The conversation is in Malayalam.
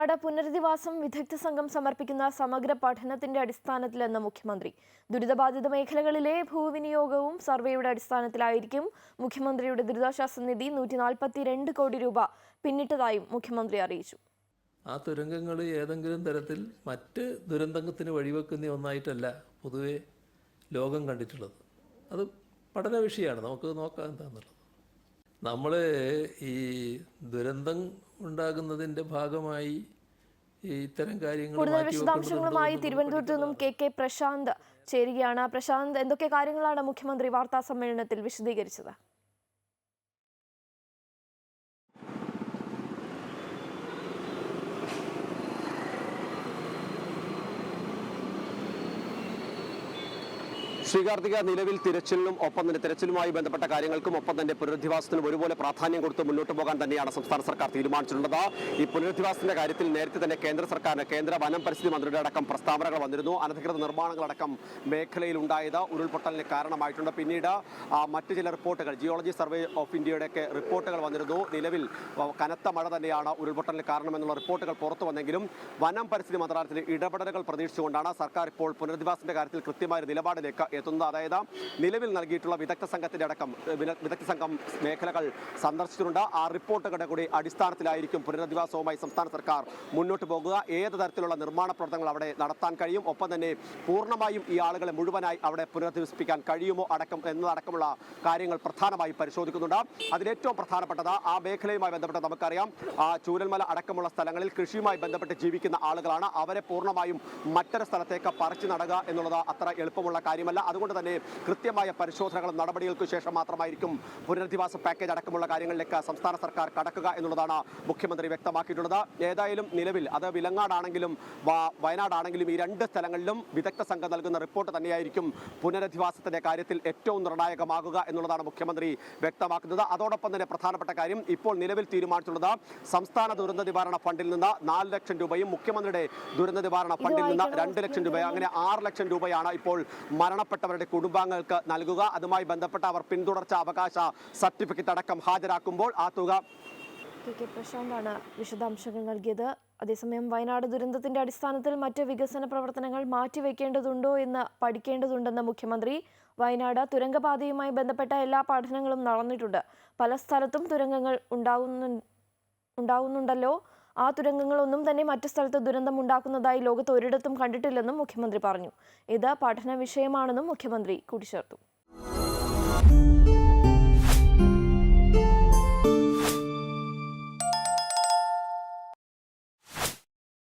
അട പുനരധിവാസം വിദഗ്ധ സംഘം സമർപ്പിക്കുന്ന സമഗ്ര പഠനത്തിന്റെ അടിസ്ഥാനത്തിലെന്ന് മുഖ്യമന്ത്രി. ദുരിതബാധിത മേഖലകളിലെ ഭൂവിനിയോഗവും സർവേയുടെ അടിസ്ഥാനത്തിലായിരിക്കും മുഖ്യമന്ത്രിയുടെ ദുരിതാശ്വാസ നിധി നൂറ്റി കോടി രൂപ പിന്നിട്ടതായും മുഖ്യമന്ത്രി അറിയിച്ചു. ആ തുരങ്കങ്ങൾ ഏതെങ്കിലും തരത്തിൽ മറ്റ് ദുരന്തത്തിന് വഴിവെക്കുന്ന ഒന്നായിട്ടല്ല പൊതുവെ ലോകം കണ്ടിട്ടുള്ളത്. അത് പഠന വിഷയമാണ്. നമുക്ക് നോക്കാം എന്താണെന്നുള്ളത് നമ്മൾ ഈ ദുരന്തം ഉണ്ടാകുന്നതിന്റെ ഭാഗമായി ഇത്തരം കാര്യങ്ങൾ കൂടുതൽ വിശദാംശങ്ങളുമായി തിരുവനന്തപുരത്ത് നിന്നും കെ കെ പ്രശാന്ത് ചേരുകയാണ്. പ്രശാന്ത് എന്തൊക്കെ കാര്യങ്ങളാണ് മുഖ്യമന്ത്രി വാർത്താ സമ്മേളനത്തിൽ വിശദീകരിച്ചത്? ശ്രീകാർത്തിക നിലവിൽ തിരച്ചിലിനും ഒപ്പം തന്നെ തിരച്ചിലുമായി ബന്ധപ്പെട്ട കാര്യങ്ങൾക്കും ഒപ്പം തന്നെ പുനരധിവാസത്തിനും ഒരുപോലെ പ്രാധാന്യം കൊടുത്ത് മുന്നോട്ട് പോകാൻ തന്നെയാണ് സംസ്ഥാന സർക്കാർ തീരുമാനിച്ചിട്ടുള്ളത്. ഈ പുനരധിവാസത്തിന്റെ കാര്യത്തിൽ നേരത്തെ തന്നെ കേന്ദ്ര സർക്കാരിന് കേന്ദ്ര വനം പരിസ്ഥിതി മന്ത്രിയുടെ അടക്കം പ്രസ്താവനകൾ വന്നിരുന്നു. അനധികൃത നിർമ്മാണങ്ങളടക്കം മേഖലയിൽ ഉണ്ടായത് ഉരുൾപൊട്ടലിന് കാരണമായിട്ടുണ്ട്. പിന്നീട് മറ്റു ചില റിപ്പോർട്ടുകൾ ജിയോളജി സർവേ ഓഫ് ഇന്ത്യയുടെയൊക്കെ റിപ്പോർട്ടുകൾ വന്നിരുന്നു. നിലവിൽ കനത്ത മഴ തന്നെയാണ് ഉരുൾപൊട്ടലിന് കാരണമെന്നുള്ള റിപ്പോർട്ടുകൾ പുറത്തു വന്നെങ്കിലും വനം പരിസ്ഥിതി മന്ത്രാലയത്തിൽ ഇടപെടലുകൾ പ്രതീക്ഷിച്ചുകൊണ്ടാണ് സർക്കാർ ഇപ്പോൾ പുനരധിവാസത്തിന്റെ കാര്യത്തിൽ കൃത്യമായ നിലപാടിലേക്ക് എത്തുന്നത് അതായത് നിലവിൽ നൽകിയിട്ടുള്ള വിദഗ്ധ സംഘത്തിന്റെ അടക്കം വിദഗ്ധ സംഘം മേഖലകൾ സന്ദർശിച്ചിട്ടുണ്ട്. ആ റിപ്പോർട്ടുകളുടെ കൂടി അടിസ്ഥാനത്തിലായിരിക്കും പുനരധിവാസവുമായി സംസ്ഥാന സർക്കാർ മുന്നോട്ട് പോകുക. ഏത് തരത്തിലുള്ള നിർമ്മാണ പ്രവർത്തനങ്ങൾ അവിടെ നടത്താൻ കഴിയും? ഒപ്പം തന്നെ പൂർണമായും ഈ ആളുകളെ മുഴുവനായി അവിടെ പുനരധിവസിപ്പിക്കാൻ കഴിയുമോ അടക്കം എന്നതടക്കമുള്ള കാര്യങ്ങൾ പ്രധാനമായി പരിശോധിക്കുന്നുണ്ട്. അതിലേറ്റവും പ്രധാനപ്പെട്ടത് ആ മേഖലയുമായി ബന്ധപ്പെട്ട് നമുക്കറിയാം ആ ചൂരൽമല അടക്കമുള്ള സ്ഥലങ്ങളിൽ കൃഷിയുമായി ബന്ധപ്പെട്ട് ജീവിക്കുന്ന ആളുകളാണ്. അവരെ പൂർണമായും മറ്റൊരു സ്ഥലത്തേക്ക് പറിച്ചു നടുക എന്നുള്ളത് അത്ര എളുപ്പമുള്ള കാര്യമല്ല. അതുകൊണ്ട് തന്നെ കൃത്യമായ പരിശോധനകളും നടപടികൾക്ക് ശേഷം മാത്രമായിരിക്കും പുനരധിവാസ പാക്കേജ് അടക്കമുള്ള കാര്യങ്ങളിലേക്ക് സംസ്ഥാന സർക്കാർ കടക്കുക എന്നുള്ളതാണ് മുഖ്യമന്ത്രി വ്യക്തമാക്കിയിട്ടുള്ളത്. ഏതായാലും നിലവിൽ അത് വിലങ്ങാടാണെങ്കിലും വയനാടാണെങ്കിലും ഈ രണ്ട് സ്ഥലങ്ങളിലും വിദഗ്ധ സംഘം നൽകുന്ന റിപ്പോർട്ട് തന്നെയായിരിക്കും പുനരധിവാസത്തിന്റെ കാര്യത്തിൽ ഏറ്റവും നിർണായകമാകുക എന്നുള്ളതാണ് മുഖ്യമന്ത്രി വ്യക്തമാക്കുന്നത്. അതോടൊപ്പം തന്നെ പ്രധാനപ്പെട്ട കാര്യം ഇപ്പോൾ നിലവിൽ തീരുമാനിച്ചിട്ടുള്ളത് സംസ്ഥാന ദുരന്ത നിവാരണ ഫണ്ടിൽ നിന്ന് നാല് ലക്ഷം രൂപയും മുഖ്യമന്ത്രിയുടെ ദുരന്ത നിവാരണ ഫണ്ടിൽ നിന്ന് രണ്ട് ലക്ഷം രൂപ അങ്ങനെ ആറ് ലക്ഷം രൂപയാണ് ഇപ്പോൾ മരണപ്പെട്ടവരുടെ കുടുംബാംഗങ്ങൾക്ക് നൽകുക. അതുമായി ബന്ധപ്പെട്ട അവർ പിന്തുടർച്ച അവകാശ സർട്ടിഫിക്കറ്റ് അടക്കം ഹാജരാക്കുമ്പോൾ ആ തുക കെ പ്രശാന്താണ് വിശദാംശങ്ങൾ നൽകിയത്. അതേസമയം വയനാട് ദുരന്തത്തിന്റെ അടിസ്ഥാനത്തിൽ മറ്റ് വികസന പ്രവർത്തനങ്ങൾ മാറ്റിവെക്കേണ്ടതുണ്ടോ എന്ന് പഠിക്കേണ്ടതുണ്ടെന്ന് മുഖ്യമന്ത്രി വയനാട് തുരങ്കപാതയുമായി ബന്ധപ്പെട്ട എല്ലാ പഠനങ്ങളും നടന്നിട്ടുണ്ട്. പല സ്ഥലത്തും തുരങ്കങ്ങൾ ഉണ്ടാകുന്നു ഉണ്ടാകുന്നുണ്ടല്ലോ ആ തുരങ്കങ്ങളൊന്നും തന്നെ മറ്റു സ്ഥലത്ത് ദുരന്തം ഉണ്ടാക്കുന്നതായി ലോകത്ത് ഒരിടത്തും കണ്ടിട്ടില്ലെന്നും മുഖ്യമന്ത്രി പറഞ്ഞു. ഇത് പഠന വിഷയമാണെന്നും മുഖ്യമന്ത്രി കൂട്ടിച്ചേർത്തു.